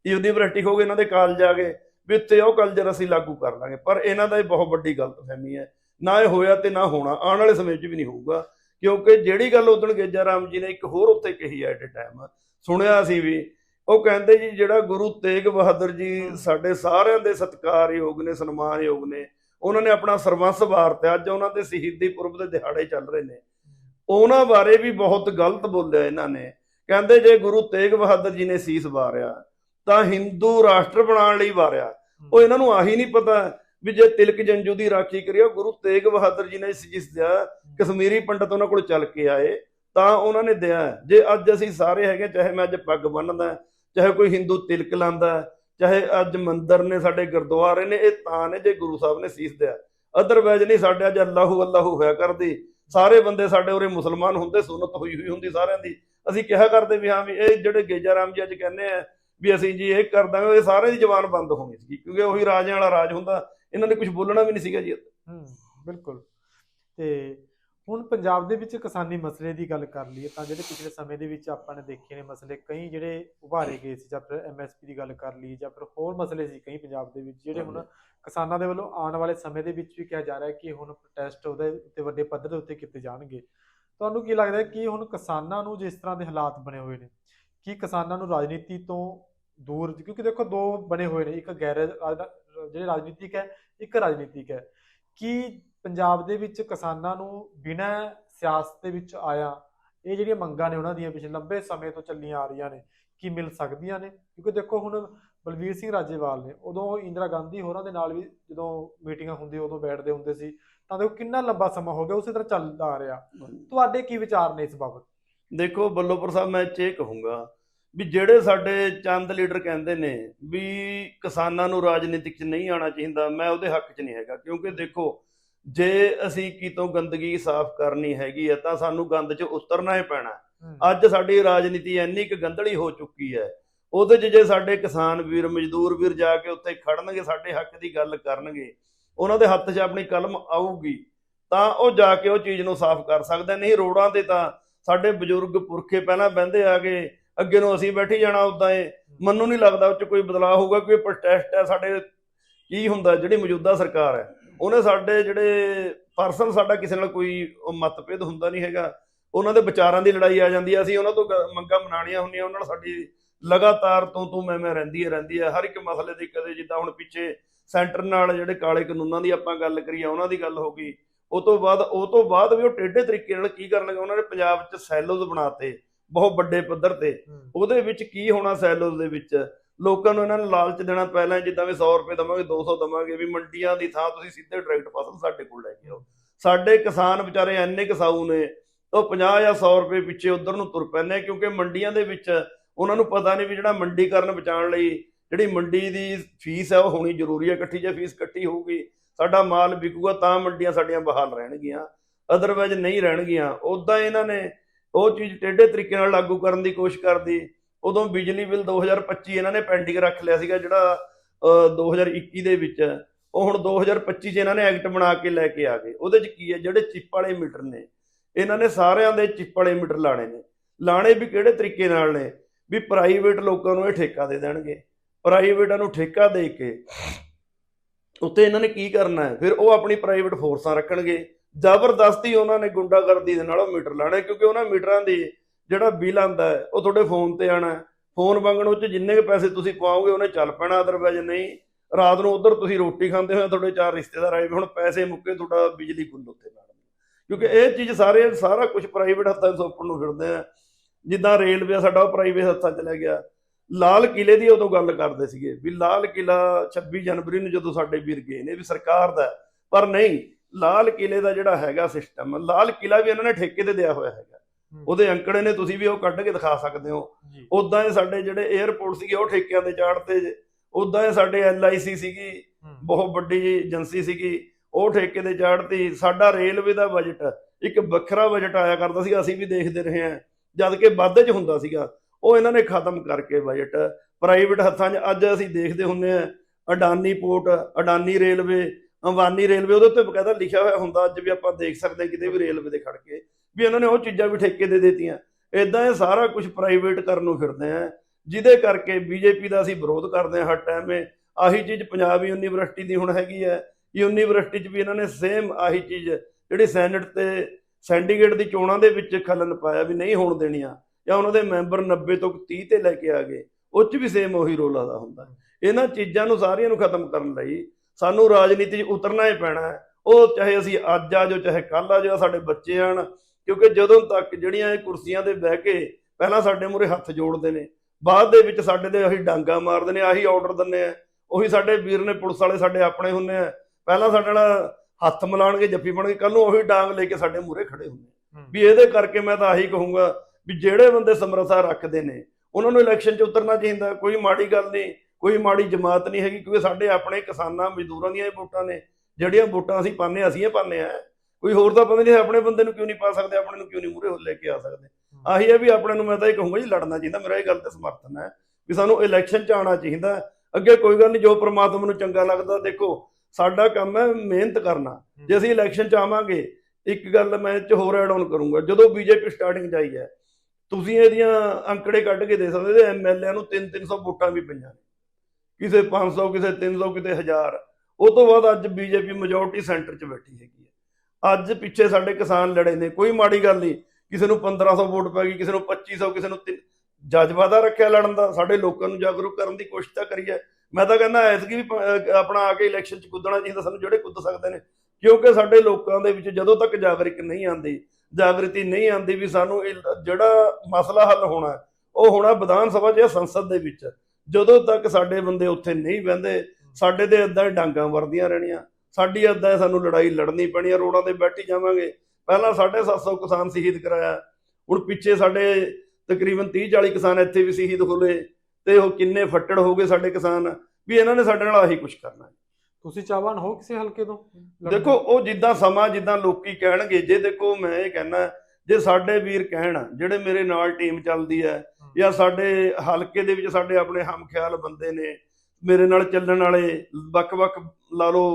ਯੂਨੀਵਰਸਿਟੀ ਖੋਗੇ ਇਹਨਾਂ ਦੇ ਕਾਲਜ ਆ ਗਏ, ਵੀ ਉੱਥੇ ਉਹ ਕਲਚਰ ਅਸੀਂ ਲਾਗੂ ਕਰ ਲਾਂਗੇ। ਪਰ ਇਹਨਾਂ ਦਾ ਇਹ ਬਹੁਤ ਵੱਡੀ ਗਲਤਫਹਿਮੀ ਹੈ। ਨਾ ਇਹ ਹੋਇਆ ਤੇ ਨਾ ਹੋਣਾ। ਆਉਣ ਵਾਲੇ ਸਮੇਂ 'ਚ ਵੀ ਨਹੀਂ ਹੋਊਗਾ। ਕਿਉਂਕਿ ਜਿਹੜੀ ਗੱਲ ਉਦੋਂ ਗੇਜਾ ਰਾਮ ਜੀ ਨੇ ਇੱਕ ਹੋਰ ਉੱਥੇ ਕਹੀ ਐਟ ਅ ਟਾਈਮ ਸੁਣਿਆ ਸੀ ਵੀ ਉਹ ਕਹਿੰਦੇ ਜੀ ਜਿਹੜਾ ਗੁਰੂ ਤੇਗ ਬਹਾਦਰ ਜੀ ਸਾਡੇ ਸਾਰਿਆਂ ਦੇ ਸਤਿਕਾਰਯੋਗ ਨੇ ਸਨਮਾਨਯੋਗ ਨੇ ਉਹਨਾਂ ਨੇ ਆਪਣਾ ਸਰਬੰਸ ਵਾਰਤਿਆ ਅੱਜ ਉਹਨਾਂ ਦੇ ਸ਼ਹੀਦੀ ਪੁਰਬ ਦੇ ਦਿਹਾੜੇ ਚੱਲ ਰਹੇ ਨੇ। ਉਹਨਾਂ ਬਾਰੇ ਵੀ ਬਹੁਤ ਗਲਤ ਬੋਲਿਆ ਇਹਨਾਂ ਨੇ। ਕਹਿੰਦੇ ਜੇ ਗੁਰੂ ਤੇਗ ਬਹਾਦਰ ਜੀ ਨੇ ਸੀਸ ਵਾਰਿਆ ਤਾਂ ਹਿੰਦੂ ਰਾਸ਼ਟਰ ਬਣਾਉਣ ਲਈ ਵਾਰਿਆ। ਉਹ ਇਹਨਾਂ ਨੂੰ ਆਹੀ ਨਹੀਂ ਪਤਾ ਵੀ ਜੇ ਤਿਲਕ ਜੰਜੂ ਦੀ ਰਾਖੀ ਕਰਿਓ ਗੁਰੂ ਤੇਗ ਬਹਾਦਰ ਜੀ ਨੇ ਸੀਸ ਦਿਆ ਕਸ਼ਮੀਰੀ ਪੰਡਤ ਉਹਨਾਂ ਕੋਲ ਚੱਲ ਕੇ ਆਏ ਤਾਂ ਉਹਨਾਂ ਨੇ ਦਿਆ। ਜੇ ਅੱਜ ਅਸੀਂ ਸਾਰੇ ਹੈਗੇ ਚਾਹੇ ਮੈਂ ਅੱਜ ਪੱਗ ਬੰਨਦਾ ਚਾਹੇ ਕੋਈ ਹਿੰਦੂ ਤਿਲਕ ਲਾਂਦਾ ਚਾਹੇ ਅੱਜ ਮੰਦਰ ਨੇ ਸਾਡੇ ਗੁਰਦੁਆਰੇ ਨੇ, ਇਹ ਤਾਂ ਨੇ ਜੇ ਗੁਰੂ ਸਾਹਿਬ ਨੇ ਸੀਸ ਦਿਆ। ਅਦਰਵਾਇਜ਼ ਨਹੀਂ, ਸਾਡੇ ਅੱਜ ਅੱਲਾਹੂ ਅੱਲਾਹੂ ਹੋਇਆ ਕਰਦੀ। ਸਾਰੇ ਬੰਦੇ ਸਾਡੇ ਉਰੇ ਮੁਸਲਮਾਨ ਹੁੰਦੇ, ਸੁਨਤ ਹੋਈ ਹੋਈ ਹੁੰਦੀ ਸਾਰਿਆਂ ਦੀ। ਅਸੀਂ ਕਿਹਾ ਕਰਦੇ ਵੀ ਹਾਂ ਵੀ ਇਹ ਜਿਹੜੇ ਗੇਜਾ ਰਾਮ ਜੀ ਅੱਜ ਕਹਿੰਦੇ ਆ ਵੀ ਅਸੀਂ ਜੀ ਇਹ ਕਰ ਦਾਂਗੇ, ਇਹ ਸਾਰਿਆਂ ਦੀ ਜ਼ਬਾਨ ਬੰਦ ਹੋਣੀ ਸੀ ਕਿਉਂਕਿ ਉਹੀ ਰਾਜਿਆਂ ਵਾਲਾ ਰਾਜ ਹੁੰਦਾ, ਇਹਨਾਂ ਨੇ ਕੁਝ ਬੋਲਣਾ ਵੀ ਨਹੀਂ ਸੀਗਾ ਜੀ। ਹੂੰ, ਬਿਲਕੁਲ। ਤੇ ਹੁਣ ਪੰਜਾਬ ਦੇ ਵਿੱਚ ਕਿਸਾਨੀ ਮਸਲੇ ਦੀ ਗੱਲ ਕਰ ਲਈਏ ਤਾਂ ਜਿਹੜੇ ਪਿਛਲੇ ਸਮੇਂ ਦੇ ਵਿੱਚ ਆਪਾਂ ਨੇ ਦੇਖੇ ਨੇ ਮਸਲੇ ਕਈ ਜਿਹੜੇ ਉਭਾਰੇ ਗਏ ਸੀ ਜਾਂ ਫਿਰ ਐਮਐਸਪੀ ਦੀ ਗੱਲ ਕਰ ਲਈ ਜਾਂ ਫਿਰ ਹੋਰ ਮਸਲੇ ਸੀ ਕਈ ਪੰਜਾਬ ਦੇ ਵਿੱਚ ਜਿਹੜੇ ਹੁਣ ਕਿਸਾਨਾਂ ਦੇ ਵੱਲੋਂ ਆਉਣ ਵਾਲੇ ਸਮੇਂ ਦੇ ਵਿੱਚ ਵੀ ਕਿਹਾ ਜਾ ਰਿਹਾ ਹੈ ਕਿ ਹੁਣ ਪ੍ਰੋਟੈਸਟ ਉਹਦੇ ਉੱਤੇ ਵੱਡੇ ਪੱਧਰ ਦੇ ਉੱਤੇ ਕੀਤੇ ਜਾਣਗੇ। ਤੁਹਾਨੂੰ ਕੀ ਲੱਗਦਾ ਹੈ ਕਿ ਹੁਣ ਕਿਸਾਨਾਂ ਨੂੰ ਜਿਸ ਤਰ੍ਹਾਂ ਦੇ ਹਾਲਾਤ ਬਣੇ ਹੋਏ ਨੇ ਕਿ ਕਿਸਾਨਾਂ ਨੂੰ ਰਾਜਨੀਤੀ ਤੋਂ ਦੂਰ ਕਿਉਂਕਿ ਦੇਖੋ ਦੋ ਬਣੇ ਹੋਏ ਨੇ ਇੱਕ ਗੈਰ ਜਿਹੜੇ ਰਾਜਨੀਤਿਕ ਹੈ ਇੱਕ ਰਾਜਨੀਤਿਕ ਹੈ ਕਿ ਪੰਜਾਬ ਦੇ ਵਿੱਚ ਕਿਸਾਨਾਂ ਨੂੰ ਬਿਨਾਂ ਸਿਆਸਤ ਦੇ ਵਿੱਚ ਆਇਆ, ਇਹ ਜਿਹੜੀਆਂ ਮੰਗਾਂ ਨੇ ਉਹਨਾਂ ਦੀਆਂ ਪਿਛਲੇ ਲੰਬੇ ਸਮੇਂ ਤੋਂ ਚੱਲੀਆਂ ਆ ਰਹੀਆਂ ਨੇ, ਕੀ ਮਿਲ ਸਕਦੀਆਂ ਨੇ? ਕਿਉਂਕਿ ਦੇਖੋ ਹੁਣ ਬਲਵੀਰ ਸਿੰਘ ਰਾਜੇਵਾਲ ਨੇ, ਉਦੋਂ ਇੰਦਰਾ ਗਾਂਧੀ ਹੋਰਾਂ ਦੇ ਨਾਲ ਵੀ ਜਦੋਂ ਮੀਟਿੰਗਾਂ ਹੁੰਦੀਆਂ, ਉਦੋਂ ਬੈਠਦੇ ਹੁੰਦੇ ਸੀ, ਤਾਂ ਦੇਖੋ ਕਿੰਨਾ ਲੰਬਾ ਸਮਾਂ ਹੋ ਗਿਆ, ਉਸੇ ਤਰ੍ਹਾਂ ਚੱਲਦਾ ਆ ਰਿਹਾ। ਤੁਹਾਡੇ ਕੀ ਵਿਚਾਰ ਨੇ ਇਸ ਬਾਬਤ? ਦੇਖੋ ਬੱਲੋਪੁਰ ਸਾਹਿਬ, ਮੈਂ ਇਹ ਕਹੂੰਗਾ ਵੀ ਜਿਹੜੇ ਸਾਡੇ ਚੰਦ ਲੀਡਰ ਕਹਿੰਦੇ ਨੇ ਵੀ ਕਿਸਾਨਾਂ ਨੂੰ ਰਾਜਨੀਤਿਕ 'ਚ ਨਹੀਂ ਆਉਣਾ ਚਾਹੀਦਾ, ਮੈਂ ਉਹਦੇ ਹੱਕ 'ਚ ਨਹੀਂ ਹੈਗਾ, ਕਿਉਂਕਿ ਦੇਖੋ ਜੇ ਅਸੀਂ ਕਿਤੋਂ ਗੰਦਗੀ ਸਾਫ਼ ਕਰਨੀ ਹੈਗੀ ਹੈ ਤਾਂ ਸਾਨੂੰ ਗੰਦ 'ਚ ਉਤਰਨਾ ਹੀ ਪੈਣਾ। ਅੱਜ ਸਾਡੀ ਰਾਜਨੀਤੀ ਇੰਨੀ ਕੁ ਗੰਦਲੀ ਹੋ ਚੁੱਕੀ ਹੈ ਉਹਦੇ 'ਚ ਜੇ ਸਾਡੇ ਕਿਸਾਨ ਵੀਰ ਮਜ਼ਦੂਰ ਵੀਰ ਜਾ ਕੇ ਉੱਥੇ ਖੜਨਗੇ ਸਾਡੇ ਹੱਕ ਦੀ ਗੱਲ ਕਰਨਗੇ ਉਹਨਾਂ ਦੇ ਹੱਥ 'ਚ ਆਪਣੀ ਕਲਮ ਆਊਗੀ ਤਾਂ ਉਹ ਜਾ ਕੇ ਉਹ ਚੀਜ਼ ਨੂੰ ਸਾਫ਼ ਕਰ ਸਕਦੇ। ਨਹੀਂ ਰੋਡਾਂ ਤੇ ਤਾਂ ਸਾਡੇ ਬਜ਼ੁਰਗ ਪੁਰਖੇ ਪਹਿਲਾਂ ਬਹਿੰਦੇ ਆ ਗਏ ਅੱਗੇ ਨੂੰ ਅਸੀਂ ਬੈਠੀ ਜਾਣਾ ਉਦਾਂ ਇਹ ਮੈਨੂੰ ਨਹੀਂ ਲੱਗਦਾ ਉਹ 'ਚ ਕੋਈ ਬਦਲਾਅ ਹੋਊਗਾ ਕੋਈ ਪ੍ਰੋਟੈਸਟ ਹੈ ਸਾਡੇ ਕੀ ਹੁੰਦਾ ਜਿਹੜੀ ਮੌਜੂਦਾ ਸਰਕਾਰ ਹੈ। ਉਹਨੇ ਸਾਡੇ ਜਿਹੜੇ ਪਰਸਨ ਸਾਡਾ ਕਿਸੇ ਨਾਲ ਕੋਈ ਮਤਭੇਦ ਹੁੰਦਾ ਨਹੀਂ ਹੈਗਾ। ਉਹਨਾਂ ਦੇ ਵਿਚਾਰਾਂ ਦੀ ਲੜਾਈ ਆ ਜਾਂਦੀ ਹੈ ਅਸੀਂ ਉਹਨਾਂ ਤੋਂ ਮੰਗਾਂ ਮਨਾਣੀਆਂ ਹੁੰਦੀਆਂ। ਉਹਨਾਂ ਨਾਲ ਸਾਡੀ ਲਗਾਤਾਰ ਤੋਂ ਤੂੰ ਮੈਂ ਮੈਂ ਰਹਿੰਦੀ ਹੈ ਰਹਿੰਦੀ ਹੈ ਹਰ ਇੱਕ ਮਸਲੇ ਦੀ ਕਦੇ ਜਿੱਦਾਂ ਹੁਣ ਪਿੱਛੇ ਸੈਂਟਰ ਨਾਲ ਜਿਹੜੇ ਕਾਲੇ ਕਾਨੂੰਨਾਂ ਦੀ ਆਪਾਂ ਗੱਲ ਕਰੀਏ ਉਹਨਾਂ ਦੀ ਗੱਲ ਹੋ ਗਈ। ਉਹ ਤੋਂ ਬਾਅਦ ਉਹ ਤੋਂ ਬਾਅਦ ਵੀ ਉਹ ਟੇਢੇ ਤਰੀਕੇ ਨਾਲ ਕੀ ਕਰਨ ਲੱਗੇ ਉਹਨਾਂ ਨੇ ਪੰਜਾਬ 'ਚ ਸੈਲੋਜ਼ ਬਣਾਤੇ ਬਹੁਤ ਵੱਡੇ ਪੱਧਰ ਤੇ। ਉਹਦੇ ਵਿੱਚ ਕੀ ਹੋਣਾ ਸੈਲੋਜ਼ ਦੇ ਵਿੱਚ? ਲੋਕਾਂ ਨੂੰ ਇਹਨਾਂ ਨੂੰ ਲਾਲਚ ਦੇਣਾ ਪਹਿਲਾਂ ਜਿੱਦਾਂ ਵੀ 100 ਰੁਪਏ ਦਵਾਂਗੇ 200 ਦਵਾਂਗੇ, ਵੀ ਮੰਡੀਆਂ ਦੀ ਥਾਂ ਤੁਸੀਂ ਸਿੱਧੇ ਡਾਇਰੈਕਟ ਫਸਲ ਸਾਡੇ ਕੋਲ ਲੈ ਕੇ ਆਓ। ਸਾਡੇ ਕਿਸਾਨ ਵਿਚਾਰੇ ਐਨੇ ਕਿਸਾਊ ਨੇ, ਉਹ 50 ਜਾਂ 100 ਰੁਪਏ ਪਿੱਛੇ ਉਧਰ ਨੂੰ ਤੁਰ ਪੈਂਦੇ ਕਿਉਂਕਿ ਮੰਡੀਆਂ ਦੇ ਵਿੱਚ ਉਹਨਾਂ ਨੂੰ ਪਤਾ ਨਹੀਂ ਵੀ ਜਿਹੜਾ ਮੰਡੀਕਰਨ ਬਚਾਉਣ ਲਈ ਜਿਹੜੀ ਮੰਡੀ ਦੀ ਫੀਸ ਹੈ ਉਹ ਹੋਣੀ ਜ਼ਰੂਰੀ ਹੈ ਇਕੱਠੀ ਜੇ ਫੀਸ ਇਕੱਠੀ ਹੋਊਗੀ, ਸਾਡਾ ਮਾਲ ਵਿਕੂਗਾ, ਤਾਂ ਮੰਡੀਆਂ ਸਾਡੀਆਂ ਬਹਾਲ ਰਹਿਣਗੀਆਂ ਅਦਰਵਾਇਜ਼ ਨਹੀਂ ਰਹਿਣਗੀਆਂ। ਉਦਾਂ ਇਹਨਾਂ ਨੇ ਉਹ ਚੀਜ਼ ਟੇਢੇ ਤਰੀਕੇ ਨਾਲ ਲਾਗੂ ਕਰਨ ਦੀ ਕੋਸ਼ਿਸ਼ ਕਰਦੀ ਉਦੋਂ ਬਿਜਲੀ ਬਿੱਲ 2025 ਇਹਨਾਂ ਨੇ ਪੈਂਡਿੰਗ ਰੱਖ ਲਿਆ ਸੀਗਾ ਜਿਹੜਾ ਅਹ, 2021 ਦੇ ਵਿੱਚ। ਉਹ ਹੁਣ 2025 ਚ ਇਹਨਾਂ ਨੇ ਐਕਟ ਬਣਾ ਕੇ ਲੈ ਕੇ ਆ ਗਏ। ਉਹਦੇ ਚ ਕੀ ਹੈ ਜਿਹੜੇ ਚਿੱਪ ਵਾਲੇ ਮੀਟਰ ਨੇ ਇਹਨਾਂ ਨੇ ਸਾਰਿਆਂ ਦੇ ਚਿੱਪ ਵਾਲੇ ਮੀਟਰ ਲਾਣੇ ਨੇ। ਲਾਣੇ ਵੀ ਕਿਹੜੇ ਤਰੀਕੇ ਨਾਲ ਨੇ? ਵੀ ਪ੍ਰਾਈਵੇਟ ਲੋਕਾਂ ਨੂੰ ਇਹ ਠੇਕਾ ਦੇ ਦੇਣਗੇ। ਪ੍ਰਾਈਵੇਟਾਂ ਨੂੰ ਠੇਕਾ ਦੇ ਕੇ ਉੱਤੇ ਇਹਨਾਂ ਨੇ ਕੀ ਕਰਨਾ ਹੈ? ਫਿਰ ਉਹ ਆਪਣੀ ਪ੍ਰਾਈਵੇਟ ਫੋਰਸਾਂ ਰੱਖਣਗੇ। ਜ਼ਬਰਦਸਤੀ ਉਹਨਾਂ ਨੇ ਗੁੰਡਾਗਰਦੀ ਦੇ ਨਾਲ ਉਹ ਮੀਟਰ ਲਾਣੇ ਕਿਉਂਕਿ ਉਹਨਾਂ ਮੀਟਰਾਂ ਦੀ ਜਿਹੜਾ ਬਿੱਲ ਆਂਦਾ ਉਹ ਤੁਹਾਡੇ ਫੋਨ ਤੇ ਆਣਾ ਫੋਨ ਮੰਗਣ ਵਿੱਚ ਜਿੰਨੇ ਕੁ ਪੈਸੇ ਤੁਸੀਂ ਪਾਓਗੇ, ਉਹਨੇ ਚੱਲ ਪੈਣਾ ਅਦਰਵਾਇਜ਼ ਨਹੀਂ। ਰਾਤ ਨੂੰ ਉਧਰ ਤੁਸੀਂ ਰੋਟੀ ਖਾਂਦੇ ਹੋਏ ਤੁਹਾਡੇ ਚਾਰ ਰਿਸ਼ਤੇਦਾਰ ਆਏ ਵੀ ਹੁਣ ਪੈਸੇ ਮੁੱਕੇ, ਤੁਹਾਡਾ ਬਿਜਲੀ ਗੁੱਲ ਉੱਤੇ ਲਾ ਕਿਉਂਕਿ ਇਹ ਚੀਜ਼ ਸਾਰੇ, ਸਾਰਾ ਕੁਝ ਪ੍ਰਾਈਵੇਟ ਹੱਥਾਂ 'ਚ ਸੌਂਪਣ ਨੂੰ ਫਿਰਦੇ ਆ। ਜਿੱਦਾਂ ਰੇਲਵੇ ਆ, ਸਾਡਾ ਉਹ ਪ੍ਰਾਈਵੇਟ ਹੱਥਾਂ 'ਚ ਲੈ ਗਿਆ। ਲਾਲ ਕਿਲੇ ਦੀ ਉਦੋਂ ਗੱਲ ਕਰਦੇ ਸੀਗੇ ਵੀ ਲਾਲ ਕਿਲਾ 26 ਜਨਵਰੀ ਨੂੰ ਜਦੋਂ ਸਾਡੇ ਵੀਰ ਗਏ ਨੇ ਵੀ ਸਰਕਾਰ ਦਾ। ਪਰ ਨਹੀਂ, ਲਾਲ ਕਿਲੇ ਦਾ ਜਿਹੜਾ ਹੈਗਾ ਸਿਸਟਮ ਲਾਲ ਕਿਲਾ ਵੀ ਇਹਨਾਂ ਨੇ ਠੇਕੇ ਤੇ ਦਿਆ ਹੋਇਆ ਹੈਗਾ। ਉਹਦੇ ਅੰਕੜੇ ਨੇ ਤੁਸੀਂ ਵੀ ਉਹ ਕੱਢ ਕੇ ਦਿਖਾ ਸਕਦੇ ਹੋ। ਉਦਾਂ ਹੀ ਸਾਡੇ ਜਿਹੜੇ 에ਅਰਪੋਰਟ ਸੀਗੇ ਉਹ ਠੇਕਿਆਂ ਤੇ ਚਾੜਤੇ ਉਦਾਂ ਹੀ ਸਾਡੇ ਐਲਆਈਸੀ ਸੀਗੀ। ਬਹੁਤ ਵੱਡੀ ਏਜੰਸੀ ਸੀਗੀ ਉਹ ਠੇਕੇ ਤੇ ਚਾੜਤੀ ਸਾਡਾ ਰੇਲਵੇ ਦਾ ਬਜਟ ਇੱਕ ਵੱਖਰਾ ਬਜਟ ਆਇਆ ਕਰਦਾ ਸੀ ਅਸੀਂ ਵੀ ਦੇਖਦੇ ਰਹੇ ਹਾਂ। ਜਦ ਕਿ ਵਾਧੇ 'ਚ ਹੁੰਦਾ ਸੀਗਾ। ਉਹ ਇਹਨਾਂ ਨੇ ਖਤਮ ਕਰਕੇ ਬਜਟ ਪ੍ਰਾਈਵੇਟ ਹੱਥਾਂ 'ਚ ਅੱਜ ਅਸੀਂ ਦੇਖਦੇ ਹੁੰਦੇ ਆ Adani port Adani railway Ambani railway ਉਹਦੇ ਉੱਤੇ ਬਕਾਇਦਾ ਲਿਖਿਆ ਹੋਇਆ ਹੁੰਦਾ ਅੱਜ ਵੀ ਆਪਾਂ ਦੇਖ ਸਕਦੇ ਹਾਂ ਕਿਤੇ ਵੀ ਰੇਲਵੇ ਦੇ ਖੜ ਕੇ। ਵੀ ਇਹਨਾਂ ਨੇ ਉਹ ਚੀਜ਼ਾਂ ਵੀ ਠੇਕੇ ਦੇ ਦਿੱਤੀਆਂ। ਇਦਾਂ ਇਹ ਸਾਰਾ ਕੁਝ ਪ੍ਰਾਈਵੇਟ ਕਰਨ ਨੂੰ ਫਿਰਦੇ ਆ। ਜਿਹਦੇ ਕਰਕੇ ਬੀਜੇਪੀ ਦਾ ਅਸੀਂ ਵਿਰੋਧ ਕਰਦੇ ਹਾਂ ਹਰ ਟਾਈਮ ਆਹੀ ਚੀਜ਼ ਪੰਜਾਬ ਯੂਨੀਵਰਸਿਟੀ ਦੀ ਹੁਣ ਹੈਗੀ ਹੈ ਯੂਨੀਵਰਸਿਟੀ 'ਚ ਵੀ ਇਹਨਾਂ ਨੇ ਸੇਮ ਆਹੀ ਚੀਜ਼, ਜਿਹੜੀ ਸੈਨੇਟ ਤੇ ਸੈਂਡੀਗੇਟ ਦੀ ਚੋਣਾਂ ਦੇ ਵਿੱਚ ਖਲਨ ਪਾਇਆ ਵੀ ਨਹੀਂ ਹੋਣ ਦੇਣੀਆਂ। ਜਾਂ ਉਹਨਾਂ ਦੇ ਮੈਂਬਰ 90 ਤੋਂ 30 ਤੇ ਲੈ ਕੇ ਆ ਗਏ। ਉਹ 'ਚ ਵੀ ਸੇਮ ਉਹੀ ਰੋਲ ਆਦਾ ਹੁੰਦਾ। ਇਹਨਾਂ ਚੀਜ਼ਾਂ ਨੂੰ ਸਾਰੀਆਂ ਨੂੰ ਖਤਮ ਕਰਨ ਲਈ ਸਾਨੂੰ ਰਾਜਨੀਤੀ 'ਚ ਉਤਰਨਾ ਹੀ ਪੈਣਾ ਹੈ। ਉਹ ਚਾਹੇ ਅਸੀਂ ਅੱਜ ਆ ਜਾਓ, ਚਾਹੇ ਕੱਲ ਆ ਜਾਓ, ਸਾਡੇ ਬੱਚੇ ਆਣ ਕਿਉਂਕਿ ਜਦੋਂ ਤੱਕ ਜਿਹੜੀਆਂ ਇਹ ਕੁਰਸੀਆਂ ਤੇ ਬਹਿ ਕੇ ਪਹਿਲਾਂ ਸਾਡੇ ਮੂਹਰੇ ਹੱਥ ਜੋੜਦੇ ਨੇ ਬਾਅਦ ਦੇ ਵਿੱਚ ਸਾਡੇ ਦੇ ਅਸੀਂ ਡਾਂਗਾ ਮਾਰਦੇ ਨੇ ਆਹੀ ਆਰਡਰ ਦਿੰਨੇ ਆ ਉਹੀ ਸਾਡੇ ਵੀਰ ਨੇ ਪੁਲਿਸ ਵਾਲੇ ਸਾਡੇ ਆਪਣੇ ਹੁੰਨੇ ਆ। ਪਹਿਲਾਂ ਸਾਡੇ ਨਾਲ ਹੱਥ ਮਿਲਾਣਗੇ ਜੱਫੀ ਬਣਗੇ ਕੱਲ ਨੂੰ ਉਹੀ ਡਾਂਗ ਲੈ ਕੇ ਸਾਡੇ ਮੂਹਰੇ ਖੜੇ ਹੁੰਦੇ। ਵੀ ਇਹਦੇ ਕਰਕੇ ਮੈਂ ਤਾਂ ਆਹੀ ਕਹੂੰਗਾ ਵੀ ਜਿਹੜੇ ਬੰਦੇ ਸਮਰੱਥਾ ਰੱਖਦੇ ਨੇ ਉਹਨਾਂ ਨੂੰ ਇਲੈਕਸ਼ਨ 'ਚ ਉਤਰਨਾ ਚਾਹੀਦਾ ਕੋਈ ਮਾੜੀ ਗੱਲ ਨਹੀਂ ਕੋਈ ਮਾੜੀ ਜਮਾਤ ਨਹੀਂ ਹੈਗੀ ਕਿਉਂਕਿ ਸਾਡੇ ਆਪਣੇ ਕਿਸਾਨਾਂ ਮਜ਼ਦੂਰਾਂ ਦੀਆਂ ਇਹ ਵੋਟਾਂ ਨੇ ਜਿਹੜੀਆਂ ਵੋਟਾਂ ਅਸੀਂ ਹਾਂ, ਅਸੀਂ ਇਹ ਪਾਉਂਦੇ ਆ ਕੋਈ ਹੋਰ ਤਾਂ ਬੰਦੇ ਨਹੀਂ ਆਪਣੇ ਬੰਦੇ ਨੂੰ ਕਿਉਂ ਨਹੀਂ ਪਾ ਸਕਦੇ ਆਪਣੇ ਨੂੰ ਕਿਉਂ ਨਹੀਂ ਮੂਹਰੇ ਲੈ ਕੇ ਆ ਸਕਦੇ। ਆਹੀ ਹੈ ਵੀ ਆਪਣੇ ਨੂੰ ਮੈਂ ਤਾਂ ਇਹ ਕਹੂੰਗਾ ਜੀ ਲੜਨਾ ਚਾਹੀਦਾ ਮੇਰਾ ਇਹ ਗੱਲ ਤੇ ਸਮਰਥਨ ਹੈ ਵੀ ਸਾਨੂੰ ਇਲੈਕਸ਼ਨ 'ਚ ਆਉਣਾ ਚਾਹੀਦਾ। ਅੱਗੇ ਕੋਈ ਗੱਲ ਨਹੀਂ ਜੋ ਪ੍ਰਮਾਤਮਾ ਨੂੰ ਚੰਗਾ ਲੱਗਦਾ ਦੇਖੋ ਸਾਡਾ ਕੰਮ ਹੈ ਮਿਹਨਤ ਕਰਨਾ। ਜੇ ਅਸੀਂ ਇਲੈਕਸ਼ਨ 'ਚ ਆਵਾਂਗੇ ਇੱਕ ਗੱਲ ਮੈਂ 'ਚ ਹੋਰ ਐਡ ਆਨ ਕਰੂੰਗਾ ਜਦੋਂ ਬੀਜੇਪੀ ਸਟਾਰਟਿੰਗ 'ਚ ਆਈ ਹੈ ਤੁਸੀਂ ਇਹਦੀਆਂ ਅੰਕੜੇ ਕੱਢ ਕੇ ਦੇ ਸਕਦੇ ਇਹਦੇ ਐਮਐਲਏ ਨੂੰ 3-300 ਵੋਟਾਂ ਵੀ ਪਈਆਂ ਨੇ। ਕਿਸੇ 500 ਕਿਸੇ 300 ਕਿਤੇ 1000 ਉਹ ਤੋਂ ਬਾਅਦ ਅੱਜ ਬੀਜੇਪੀ ਮੈਜੋਰਟੀ ਸੈਂਟਰ 'ਚ ਬੈਠੀ ਹੈਗੀ। ਹੈ ਅੱਜ ਪਿੱਛੇ ਸਾਡੇ ਕਿਸਾਨ ਲੜੇ ਨੇ, ਕੋਈ ਮਾੜੀ ਗੱਲ ਨਹੀਂ। ਕਿਸੇ ਨੂੰ 1500 ਵੋਟ ਪੈ ਗਈ, ਕਿਸੇ ਨੂੰ 2500 ਕਿਸੇ ਨੂੰ ਤਿੰਨ- ਜਜ਼ਬਾ ਦਾ ਰੱਖਿਆ ਲੜਨ ਦਾ, ਸਾਡੇ ਲੋਕਾਂ ਨੂੰ ਜਾਗਰੂਕ ਕਰਨ ਦੀ ਕੋਸ਼ਿਸ਼ ਤਾਂ ਕਰੀਏ। ਮੈਂ ਤਾਂ ਕਹਿੰਦਾ ਐਤਕੀ ਵੀ ਆਪਣਾ ਆ ਕੇ ਇਲੈਕਸ਼ਨ 'ਚ ਕੁੱਦਣਾ ਚਾਹੀਦਾ ਸਾਨੂੰ ਜਿਹੜੇ ਕੁੱਦ ਸਕਦੇ ਨੇ। ਕਿਉਂਕਿ ਸਾਡੇ ਲੋਕਾਂ ਦੇ ਵਿੱਚ ਜਦੋਂ ਤੱਕ ਜਾਗਰਿਕ ਨਹੀਂ ਆਂਦੀ, ਜਾਗ੍ਰਿਤੀ ਨਹੀਂ ਆਂਦੀ ਵੀ ਸਾਨੂੰ ਇਹ ਜਿਹੜਾ ਮਸਲਾ ਹੱਲ ਹੋਣਾ ਉਹ ਹੋਣਾ ਵਿਧਾਨ ਸਭਾ 'ਚ ਜਾਂ ਸੰਸਦ ਦੇ ਵਿੱਚ। ਜਦੋਂ ਤੱਕ ਸਾਡੇ ਬੰਦੇ ਉੱਥੇ ਨਹੀਂ ਬਹਿੰਦੇ ਸਾਡੇ ਤੇ ਏਦਾਂ ਹੀ ਡਾਂਗਾਂ ਵਰਦੀਆਂ ਰਹਿਣੀਆਂ। ਸਾਡੀ ਹੀ ਸਾਨੂੰ ਲੜਾਈ ਲੜਨੀ ਪੈਣੀ ਹੈ ਰੋਡਾਂ ਤੇ ਬੈਠੀ ਜਾਵਾਂਗੇ ਪਹਿਲਾਂ 750 ਕਿਸਾਨ ਸ਼ਹੀਦ ਕਰਾਇਆ ਹੁਣ ਪਿੱਛੇ ਸਾਡੇ ਤਕਰੀਬਨ 30 40 ਕਿਸਾਨ ਇੱਥੇ ਵੀ ਸ਼ਹੀਦ ਹੋਲੇ ਤੇ ਉਹ ਕਿੰਨੇ ਫੱਟੜ ਹੋ ਗਏ ਸਾਡੇ ਕਿਸਾਨ ਵੀ ਇਹਨਾਂ ਨੇ ਸਾਡੇ ਨਾਲ ਆਹੀ ਕੁਝ ਕਰਨਾ ਹੈ। ਤੁਸੀਂ ਚਾਹਵਾਨ ਹੋ ਕਿਸੇ ਹਲਕੇ ਤੋਂ ਦੇਖੋ ਉਹ ਜਿੱਦਾਂ ਸਮਾਂ ਜਿੱਦਾਂ ਲੋਕੀ ਕਹਿਣਗੇ ਜੇ ਦੇਖੋ ਮੈਂ ਇਹ ਕਹਿਣਾ ਜੇ ਸਾਡੇ ਵੀਰ ਕਹਿਣ ਜਿਹੜੇ ਮੇਰੇ ਨਾਲ ਟੀਮ ਚੱਲਦੀ ਹੈ ਹੂੰ। ਜਾਂ ਸਾਡੇ ਹਲਕੇ ਦੇ ਵਿੱਚ ਸਾਡੇ ਆਪਣੇ ਹਮਖਿਆਲ ਬੰਦੇ ਨੇ ਮੇਰੇ ਨਾਲ ਚੱਲਣ ਵਾਲੇ ਵੱਖ-ਵੱਖ ਲਾ ਲਓ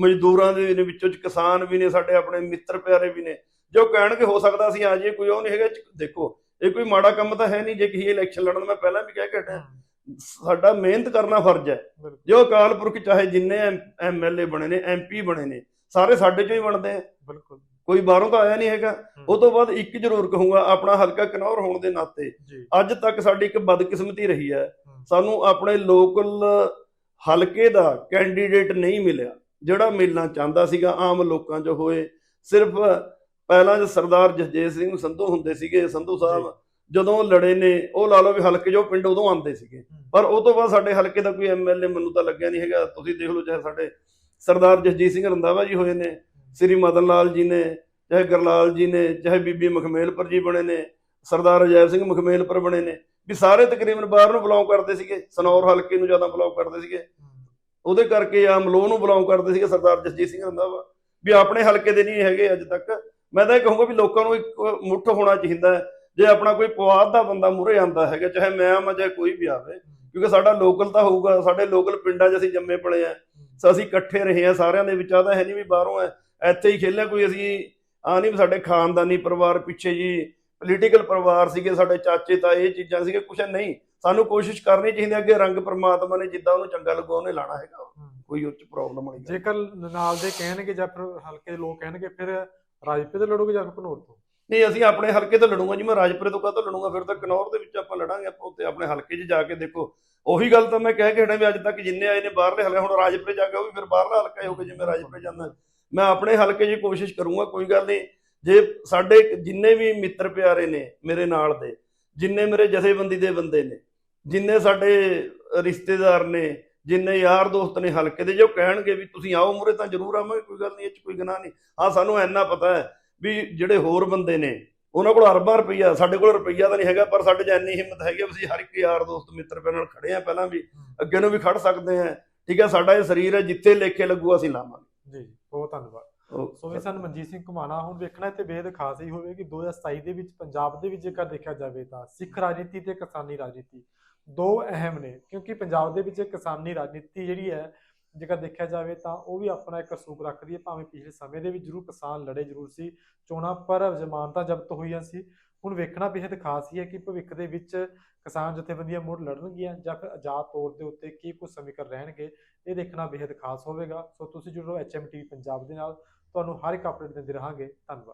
ਮਜ਼ਦੂਰਾਂ ਦੇ ਨੇ ਵਿੱਚੋਂ ਚ ਕਿਸਾਨ ਵੀ ਨੇ ਸਾਡੇ ਆਪਣੇ ਮਿੱਤਰ ਪਿਆਰੇ ਵੀ ਨੇ। ਜੋ ਕਹਿਣਗੇ ਹੋ ਸਕਦਾ ਅਸੀਂ ਆ ਜਾਈਏ ਕੋਈ ਉਹ ਨਹੀਂ ਹੈਗਾ। ਦੇਖੋ ਇਹ ਕੋਈ ਮਾੜਾ ਕੰਮ ਤਾਂ ਹੈ ਨਹੀਂ ਜੇ ਕਿਸੇ ਇਲੈਕਸ਼ਨ ਲੜਨ ਮੈਂ ਪਹਿਲਾਂ ਵੀ ਕਹਿ ਕੇ ਹਟਿਆ। ਸਾਡਾ ਮਿਹਨਤ ਕਰਨਾ ਫਰਜ਼ ਹੈ। ਜੋ ਅਕਾਲ ਪੁਰਖ ਚਾਹੇ ਜਿੰਨੇ ਐਮਐਲਏ ਬਣੇ ਨੇ ਐਮਪੀ ਬਣੇ ਨੇ ਸਾਰੇ ਸਾਡੇ ਚੋਂ ਹੀ ਬਣਦੇ ਆ। ਬਿਲਕੁਲ। ਕੋਈ ਬਾਹਰੋਂ ਤਾਂ ਆਇਆ ਨਹੀਂ ਹੈਗਾ। ਉਹ ਤੋਂ ਬਾਅਦ ਇੱਕ ਜ਼ਰੂਰ ਕਹੂੰਗਾ ਆਪਣਾ ਹਲਕਾ ਕਨੌਰ ਹੋਣ ਦੇ ਨਾਤੇ ਅੱਜ ਤੱਕ ਸਾਡੀ ਇੱਕ ਬਦਕਿਸਮਤੀ ਰਹੀ ਹੈ। ਸਾਨੂੰ ਆਪਣੇ ਲੋਕਲ ਹਲਕੇ ਦਾ ਕੈਂਡੀਡੇਟ ਨਹੀਂ ਮਿਲਿਆ। ਜਿਹੜਾ ਮਿਲਣਾ ਚਾਹੁੰਦਾ ਸੀਗਾ ਆਮ ਲੋਕਾਂ 'ਚ ਹੋਏ। ਸਿਰਫ ਪਹਿਲਾਂ ਜੋ ਸਰਦਾਰ ਜਗਜੀਤ ਸਿੰਘ ਸੰਧੂ ਹੁੰਦੇ ਸੀਗੇ ਸੰਧੂ ਸਾਹਿਬ ਜਦੋਂ ਲੜੇ ਨੇ ਉਹ ਲਾ ਲਓ ਵੀ ਹਲਕੇ ਜੋ ਪਿੰਡ ਉਦੋਂ ਆਉਂਦੇ ਸੀਗੇ। ਪਰ ਉਹ ਤੋਂ ਬਾਅਦ ਸਾਡੇ ਹਲਕੇ ਦਾ ਕੋਈ ਐਮਐਲਏ ਮੈਨੂੰ ਤਾਂ ਲੱਗਿਆ ਨਹੀਂ ਹੈਗਾ। ਤੁਸੀਂ ਦੇਖ ਲਓ ਚਾਹੇ ਸਾਡੇ ਸਰਦਾਰ ਜਗਜੀਤ ਸਿੰਘ ਰੰਧਾਵਾ ਜੀ ਹੋਏ ਨੇ ਸ੍ਰੀ ਮਦਨ ਲਾਲ ਜੀ ਨੇ ਚਾਹੇ ਗਰਲਾਲ ਜੀ ਨੇ ਚਾਹੇ ਬੀਬੀ ਮਖਮੇਲਪੁਰ ਜੀ ਬਣੇ ਨੇ ਸਰਦਾਰ ਅਜੈਬ ਸਿੰਘ ਮਖਮੇਲਪੁਰ ਬਣੇ ਨੇ। ਵੀ ਸਾਰੇ ਤਕਰੀਬਨ ਬਾਹਰ ਨੂੰ ਬਿਲੋਂਗ ਕਰਦੇ ਸੀਗੇ ਸਨੌਰ ਹਲਕੇ ਨੂੰ ਜ਼ਿਆਦਾ ਬਿਲੋਂਗ ਕਰਦੇ ਸੀਗੇ। ਉਹਦੇ ਕਰਕੇ ਆ ਮਲੋਹ ਨੂੰ ਬਿਲੋਂਗ ਕਰਦੇ ਸੀਗੇ ਸਰਦਾਰ ਜਸਜੀਤ ਸਿੰਘ ਰੰਧਾਵਾ। ਵੀ ਆਪਣੇ ਹਲਕੇ ਦੇ ਨਹੀਂ ਹੈਗੇ ਅੱਜ ਤੱਕ। ਮੈਂ ਤਾਂ ਇਹ ਕਹੂੰਗਾ ਵੀ ਲੋਕਾਂ ਨੂੰ ਇੱਕ ਮੁੱਠ ਹੋਣਾ ਚਾਹੀਦਾ ਹੈ। ਜੇ ਆਪਣਾ ਕੋਈ ਪਵਾਦ ਦਾ ਬੰਦਾ ਮੂਹਰੇ ਆਂਦਾ ਹੈਗਾ, ਚਾਹੇ ਮੈਂ ਆਵਾਂ, ਚਾਹੇ ਕੋਈ ਵੀ ਆਵੇ, ਕਿਉਂਕਿ ਸਾਡਾ ਲੋਕਲ ਤਾਂ ਹੋਊਗਾ, ਸਾਡੇ ਲੋਕਲ ਪਿੰਡਾਂ 'ਚ ਅਸੀਂ ਜੰਮੇ ਪਲੇ ਆ। ਸੋ, ਅਸੀਂ ਇਕੱਠੇ ਰਹੇ ਆ ਸਾਰਿਆਂ ਦੇ ਵਿੱਚ ਆ ਤਾਂ ਹੈ ਨਹੀਂ ਵੀ ਬਾਹਰੋਂ ਹੈ। ਇੱਥੇ ਹੀ ਖੇਲਿਆ ਕੋਈ ਅਸੀਂ ਆ ਨਹੀਂ ਵੀ ਸਾਡੇ ਖਾਨਦਾਨੀ ਪਰਿਵਾਰ ਪਿੱਛੇ ਜੀ ਪੋਲੀਟੀਕਲ ਪਰਿਵਾਰ ਸੀਗੇ, ਸਾਡੇ ਚਾਚੇ ਤਾਂ ਇਹ ਚੀਜ਼ਾਂ ਸੀਗੇ, ਕੁਛ ਨਹੀਂ। ਸਾਨੂੰ ਕੋਸ਼ਿਸ਼ ਕਰਨੀ ਚਾਹੀਦੀ ਹੈ ਅੱਗੇ ਰੰਗ ਪ੍ਰਮਾਤਮਾ ਨੇ ਜਿੱਦਾਂ ਉਹਨੂੰ ਚੰਗਾ ਲੱਗੂ ਉਹਨੇ ਲਾਣਾ ਹੈਗਾ। ਕੋਈ ਉਹ ਚ ਪ੍ਰੋਬਲਮ ਨਹੀਂ। ਜੇਕਰ ਨਾਲ ਦੇ ਕਹਿਣਗੇ ਜਾਂ ਫਿਰ ਹਲਕੇ ਦੇ ਲੋਕ ਕਹਿਣਗੇ ਫਿਰ ਰਾਜਪੇ ਤੇ ਲੜੋਗੇ ਜਾਂ ਘਨੌਰ ਤੋਂ? ਨਹੀਂ ਅਸੀਂ ਆਪਣੇ ਹਲਕੇ ਤੋਂ ਲੜੂਗਾ ਜੀ ਮੈਂ ਰਾਜਪੁਰੇ ਤੋਂ ਕਾਹਤੋਂ ਲੜੂਗਾ? ਫਿਰ ਤਾਂ ਕਨੌਰ ਦੇ ਵਿੱਚ ਆਪਾਂ ਲੜਾਂਗੇ ਆਪਾਂ ਉੱਤੇ ਆਪਣੇ ਹਲਕੇ 'ਚ ਜਾ ਕੇ ਦੇਖੋ। ਉਹੀ ਗੱਲ ਤਾਂ ਮੈਂ ਕਹਿ ਕੇ ਹਟਿਆ ਵੀ ਅੱਜ ਤੱਕ ਜਿੰਨੇ ਆਏ ਨੇ ਬਾਹਰਲੇ ਹਲਕੇ ਹੁਣ ਰਾਜਪੁਰੇ ਜਾ ਕੇ ਉਹ ਵੀ ਫਿਰ ਬਾਹਰਲਾ ਹਲਕਾ ਹੀ ਹੋਊਗਾ ਜਿਵੇਂ ਰਾਜਪੁਰੇ ਜਾਂਦਾ ਮੈਂ ਆਪਣੇ ਹਲਕੇ 'ਚ ਕੋਸ਼ਿਸ਼ ਕਰੂੰਗਾ ਕੋਈ ਗੱਲ ਨਹੀਂ। ਜੇ ਸਾਡੇ ਜਿੰਨੇ ਵੀ ਮਿੱਤਰ ਪਿਆਰੇ ਨੇ ਮੇਰੇ ਨਾਲ ਦੇ ਜਿੰਨੇ ਮੇਰੇ ਜਥੇਬੰਦੀ ਦੇ ਬੰਦੇ ਨੇ ਜਿੰਨੇ ਸਾਡੇ ਰਿਸ਼ਤੇਦਾਰ ਨੇ ਜਿੰਨੇ ਯਾਰ ਦੋਸਤ ਨੇ ਹਲਕੇ ਦੇ ਜੋ ਕਹਿਣਗੇ ਵੀ ਤੁਸੀਂ ਆਓ ਮੂਰੇ ਤਾਂ ਜ਼ਰੂਰ ਆਵਾਂਗੇ ਕੋਈ ਗੱਲ ਨਹੀਂ ਇਹ 'ਚ ਕੋਈ ਗੁਨਾਹ ਨਹੀਂ। ਹਾਂ ਸਾਨੂੰ ਇੰਨਾ ਪਤਾ ਹੈ ਵੀ ਜਿਹੜੇ ਹੋਰ ਬੰਦੇ ਨੇ ਉਹਨਾਂ ਕੋਲ ਅਰਬਾਂ ਰੁਪਈਆ ਸਾਡੇ ਕੋਲ ਰੁਪਈਆ ਤਾਂ ਨਹੀਂ ਹੈਗਾ ਪਰ ਸਾਡੇ 'ਚ ਇੰਨੀ ਹਿੰਮਤ ਹੈਗੀ ਅਸੀਂ ਹਰ ਇੱਕ ਯਾਰ ਦੋਸਤ ਮਿੱਤਰ ਪਿਆਰ ਨਾਲ ਖੜੇ ਆ ਪਹਿਲਾਂ ਵੀ ਅੱਗੇ ਨੂੰ ਵੀ ਖੜ ਸਕਦੇ ਆ ਠੀਕ ਹੈ ਸਾਡਾ ਇਹ ਸਰੀਰ ਹੈ ਜਿੱਥੇ ਲੇਖੇ ਲੱਗੂ ਅਸੀਂ ਲਾਵਾਂਗੇ। ਜੀ ਬਹੁਤ ਧੰਨਵਾਦ। ਸੋ ਇਹ ਸਨ ਮਨਜੀਤ ਸਿੰਘ ਘੁਮਾਣਾ ਹੁਣ ਵੇਖਣਾ ਤੇ ਬੇਹਦ ਖਾਸ ਹੀ ਹੋਵੇ ਕਿ 2027 ਦੇ ਵਿੱਚ ਪੰਜਾਬ ਦੇ ਵਿੱਚ ਜੇਕਰ ਦੇਖਿਆ ਜਾਵੇ ਤਾਂ ਸਿੱਖ ਰਾਜਨੀਤੀ ਤੇ ਕਿਸਾਨੀ ਰਾਜਨੀਤੀ। ਦੋ ਅਹਿਮ ਨੇ, ਕਿਉਂਕਿ ਪੰਜਾਬ ਦੇ ਵਿੱਚ ਕਿਸਾਨੀ ਰਾਜਨੀਤੀ ਜਿਹੜੀ ਹੈ, ਜੇਕਰ ਦੇਖਿਆ ਜਾਵੇ ਤਾਂ ਉਹ ਵੀ ਆਪਣਾ ਇੱਕ ਰਸੂਖ ਰੱਖਦੀ ਹੈ, ਭਾਵੇਂ ਪਿਛਲੇ ਸਮੇਂ ਦੇ ਵਿੱਚ ਜ਼ਰੂਰ ਕਿਸਾਨ ਲੜੇ ਜ਼ਰੂਰ ਸੀ, ਚੋਣਾਂ ਪਰ ਜ਼ਮਾਨਤਾਂ ਜ਼ਬਤ ਹੋਈਆਂ ਸੀ। ਹੁਣ ਵੇਖਣਾ ਬੇਹਦ ਖਾਸ ਹੀ ਹੈ ਕਿ ਭਵਿੱਖ ਦੇ ਵਿੱਚ ਕਿਸਾਨ ਜਥੇਬੰਦੀਆਂ ਮੁੜ ਲੜਨਗੀਆਂ ਜਾਂ ਫਿਰ ਆਜ਼ਾਦ ਤੌਰ ਦੇ ਉੱਤੇ ਕੀ ਕੁਝ ਸਮੀਕਰਨ ਰਹਿਣਗੇ, ਇਹ ਦੇਖਣਾ ਬੇਹਦ ਖਾਸ ਹੋਵੇਗਾ। ਸੋ ਤੁਸੀਂ ਜੁੜੋ ਐਚਐਮਟੀ ਪੰਜਾਬ ਦੇ ਨਾਲ। ਤੁਹਾਨੂੰ ਹਰ ਇੱਕ ਅਪਡੇਟ ਦਿੰਦੇ ਰਹਾਂਗੇ। ਧੰਨਵਾਦ।